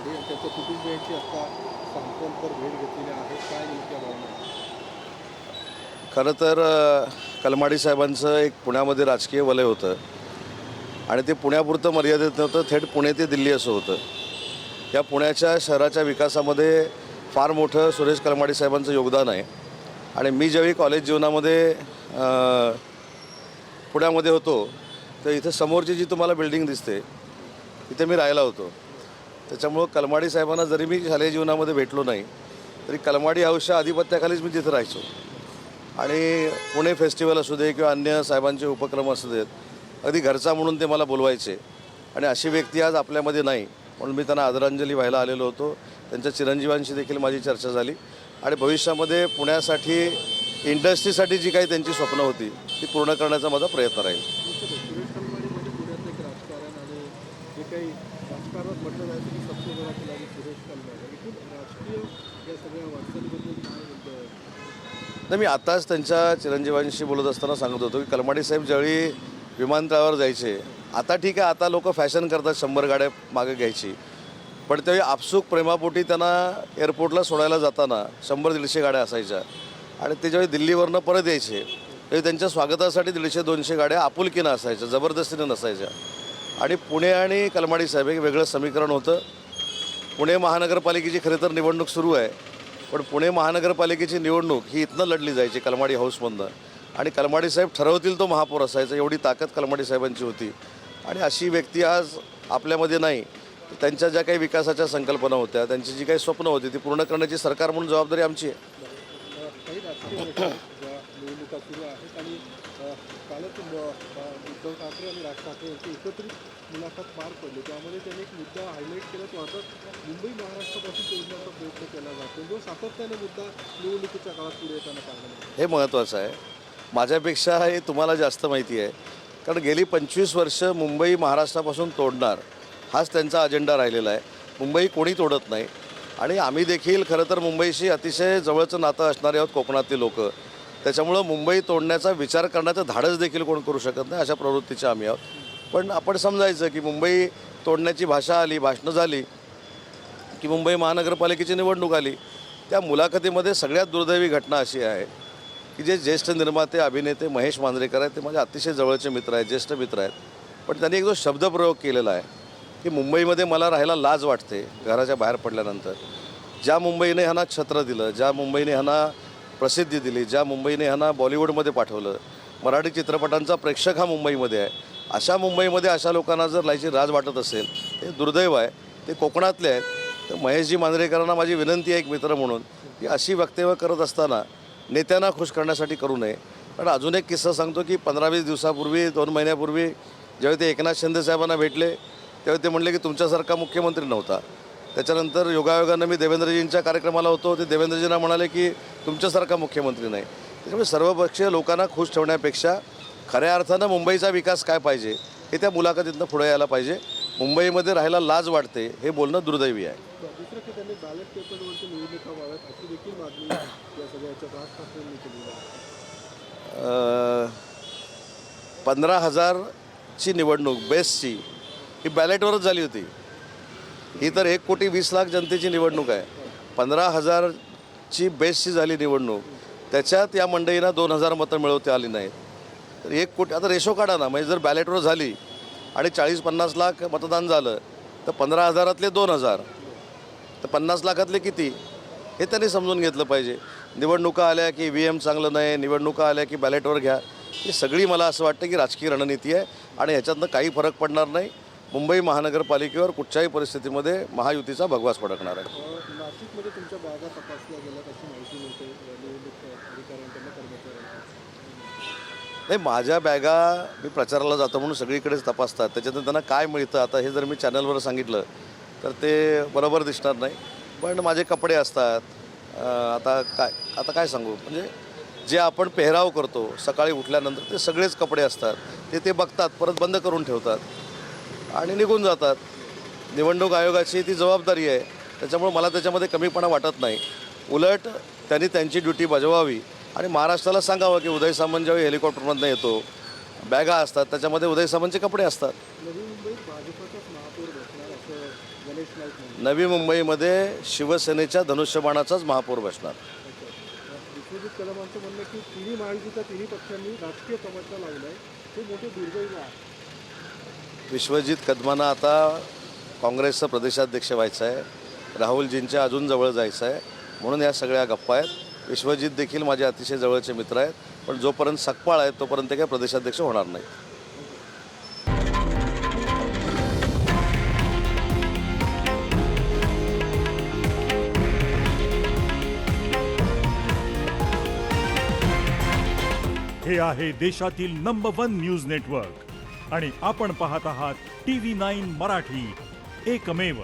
करण्यासाठी आणि त्याच्या कुटुंबियांची आता सांत्वनपर भेट घेतलेली आहे. काय नेमक्या भावना खरं तर कलमाडी साहेबांचं एक पुण्यामध्ये राजकीय वलय होतं. आणि ते पुण्यापुरतं मर्यादित नव्हतं थेट पुणे ते दिल्ली असं होतं. या पुण्याच्या शहराच्या विकासामध्ये फार मोठं सुरेश कलमाडी साहेबांचं योगदान आहे. आणि मी ज्यावेळी कॉलेज जीवनामध्ये पुण्यामध्ये होतो तर इथं समोरची जी तुम्हाला बिल्डिंग दिसते इथे मी राहिला होतो. त्याच्यामुळं कलमाडी साहेबांना जरी मी शालेय जीवनामध्ये भेटलो नाही तरी कलमाडी हाऊसच्या आधिपत्याखालीच मी तिथं राहायचो. आणि पुणे फेस्टिवल असू दे किंवा अन्य साहेबांचे उपक्रम असू देत अगदी घरचा म्हणून ते मला बोलवायचे. आणि अशी व्यक्ती आज आपल्यामध्ये नाही म्हणून मी त्यांना आदरांजली व्हायला आलेलो होतो. त्यांच्या चिरंजीवांशी देखील माझी चर्चा झाली. आणि भविष्यामध्ये पुण्यासाठी इंडस्ट्रीसाठी जी काही त्यांची स्वप्न होती ती पूर्ण करण्याचा माझा प्रयत्न राहील निश्चितच सुरेश कलमाडी म्हणजे पुण्यातलं एक राजकारण आणि जे काही राजकारणात म्हटलं जायचं की सबसे बडा खिलाडी सुरेश कलमाडी एकूण राजकीय या सगळ्या वाटचालीबद्दल काय म्हणतं नाही मी आताच त्यांच्या चिरंजीवांशी बोलत असताना सांगत होतो की कलमाडी साहेब ज्यावेळी विमानतळावर जायचे आता ठीक आहे आता लोक फॅशन करतात शंभर गाड्या मागे घ्यायची. पण त्यावेळी आपसूक प्रेमापोटी त्यांना एअरपोर्टला सोडायला जाताना शंभर दीडशे गाड्या असायच्या. आणि ते ज्यावेळी दिल्लीवरनं परत यायचे त्यावेळी त्यांच्या स्वागतासाठी दीडशे दोनशे गाड्या आपुलकीनं असायच्या जबरदस्तीनं नसायच्या. आणि पुणे आणि कलमाडी साहेब एक वेगळं समीकरण होतं. पुणे महानगरपालिकेची खरं तर निवडणूक सुरू आहे. पण पुणे महानगरपालिकेची निवडणूक ही इथनं लढली जायची कलमाडी हाऊसमधनं. आणि कलमाडी साहेब ठरवतील तो महापौर असायचा एवढी ताकद कलमाडी साहेबांची होती. आणि अशी व्यक्ती आज आपल्यामध्ये नाही. त्यांच्या ज्या काही विकासाच्या संकल्पना होत्या त्यांची जी काही स्वप्न होती ती पूर्ण करण्याची सरकार म्हणून जबाबदारी आमची आहे अ, काही राजकीय नेत्या ज्या निवडणुका सुरू आहेत आणि कालच उद्धव ठाकरे आणि राज ठाकरे यांची एकत्रित मुलाखत पार पडली. त्यामध्ये त्यांनी एक मुद्दा हायलाईट केला तो आता मुंबई महाराष्ट्रापासून जोडण्याचा प्रयत्न केला जातो. जो सातत्याने मुद्दा निवडणुकीच्या काळात पुढे येताना पाहिला हे महत्त्वाचं आहे. माझ्यापेक्षा हे तुम्हाला जास्त माहिती आहे. कारण गेली पंचवीस वर्ष मुंबई महाराष्ट्रापासून तोडणार हाच त्यांचा अजेंडा राहिलेला आहे. मुंबई कोणी तोडत नाही. आणि आम्ही देखील खरं तर मुंबईशी अतिशय जवळचं नातं असणारे आहोत कोकणातले लोक. त्याच्यामुळं मुंबई तोडण्याचा विचार करण्याचं धाडस देखील कोण करू शकत नाही अशा प्रवृत्तीचे आम्ही आहोत. पण आपण समजायचं की मुंबई तोडण्याची भाषा आली भाषणं झाली की मुंबई महानगरपालिकेची निवडणूक आली त्या मुलाखतीमध्ये सगळ्यात दुर्दैवी घटना अशी आहे की जे ज्येष्ठ निर्माते अभिनेते महेश मांजरेकर आहेत ते माझे अतिशय जवळचे मित्र आहेत ज्येष्ठ मित्र आहेत. पण त्यांनी एक जो शब्दप्रयोग केलेला आहे की मुंबईमध्ये मला राहायला लाज वाटते घराच्या बाहेर पडल्यानंतर. ज्या मुंबईने ह्यांना छत्र दिलं ज्या मुंबईने ह्यांना प्रसिद्धी दिली ज्या मुंबईने ह्यांना बॉलिवूडमध्ये पाठवलं. मराठी चित्रपटांचा प्रेक्षक हा मुंबईमध्ये आहे. अशा मुंबईमध्ये अशा लोकांना जर लायची राज वाटत असेल ते दुर्दैव आहे. ते कोकणातले आहेत. तर महेशजी मांजरेकरांना माझी विनंती आहे एक मित्र म्हणून की अशी वक्तव्य करत असताना नेत्यांना खुश करण्यासाठी करू नये. पण अजून एक किस्सा सांगतो की पंधरा वीस दिवसापूर्वी दोन महिन्यापूर्वी ज्यावेळी ते एकनाथ शिंदे साहेबांना भेटले त्यावेळी ते म्हणले की तुमच्यासारखा मुख्यमंत्री नव्हता. त्याच्यानंतर योगायोगानं मी देवेंद्रजींच्या कार्यक्रमाला होतो. ते देवेंद्रजींना म्हणाले की तुमच्यासारखा मुख्यमंत्री नाही. त्याच्यामुळे सर्वपक्षीय लोकांना खुश ठेवण्यापेक्षा खऱ्या अर्थानं मुंबईचा विकास काय पाहिजे हे त्या मुलाखतीतनं पुढे यायला पाहिजे. मुंबईमध्ये राहायला लाज वाटते हे बोलणं दुर्दैवी आहे. पंधरा हजारची निवडणूक बेस्टची ही बॅलेटवरच झाली होती. ही तर एक कोटी वीस लाख जनतेची निवडणूक आहे. पंधरा ची बेस्टची झाली निवडणूक. त्याच्यात या मंडळींना दोन हजार मतं मिळवता आली नाहीत. तर एक कोटी आता रेशो काढा ना म्हणजे जर बॅलेटवर झाली आणि चाळीस पन्नास लाख मतदान झालं तर पंधरा हजारातले दोन हजार. तर पन्नास लाखातले किती? हे त्यांनी समजून घेतलं पाहिजे. निवडणुका आल्या की व्ही एम चांगलं नाही निवडणुका आल्या की बॅलेटवर घ्या. ही सगळी मला असं वाटतं की राजकीय रणनीती आहे आणि ह्याच्यातनं काही फरक पडणार नाही. मुंबई महानगरपालिकेवर कुठच्याही परिस्थितीमध्ये महायुतीचा भगवास फडकणार आहे. नाशिकमध्ये तुमच्या बागा तपासल्या गेल्या अशी माहिती मिळते निवडणूक अधिकाऱ्यांकडनं कर्मचाऱ्यांकडून. नाही माझ्या बॅगा मी प्रचाराला जातो म्हणून सगळीकडेच तपासतात. त्याच्यातून त्यांना काय मिळतं? आता हे जर मी चॅनलवर सांगितलं तर ते बरोबर दिसणार नाही. पण माझे कपडे असतात. आता काय आता काय सांगू? म्हणजे जे आपण पेहराव करतो सकाळी उठल्यानंतर ते सगळेच कपडे असतात. ते ते बघतात परत बंद करून ठेवतात. आणि निघून जातात. निवडणूक आयोगाची ती जबाबदारी आहे. त्याच्यामुळे मला त्याच्यामध्ये कमीपणा वाटत नाही. उलट त्यांनी त्यांची ड्युटी बजवावी आणि महाराष्ट्राला सांगावं की उदय सामंत ज्यावेळी हेलिकॉप्टरमधनं येतो बॅगा असतात त्याच्यामध्ये उदय सामंतचे कपडे असतात. नवी मुंबईमध्ये शिवसेनेच्या धनुष्यबाणाचाच महापौर बसणार. विश्वजित कदमांना आता काँग्रेसचं प्रदेशाध्यक्ष व्हायचं आहे राहुलजींच्या अजून जवळ जायचं आहे. म्हणून या सगळ्या गप्पा आहेत. विश्वजित देखील माझे अतिशय जवळचे मित्र आहेत. पण जोपर्यंत सकपाळ आहेत तोपर्यंत ते काही प्रदेशाध्यक्ष होणार नाही हे आहे देशातील नंबर वन न्यूज नेटवर्क आणि आपण पाहत आहात टी व्ही नाईन मराठी. एकमेव.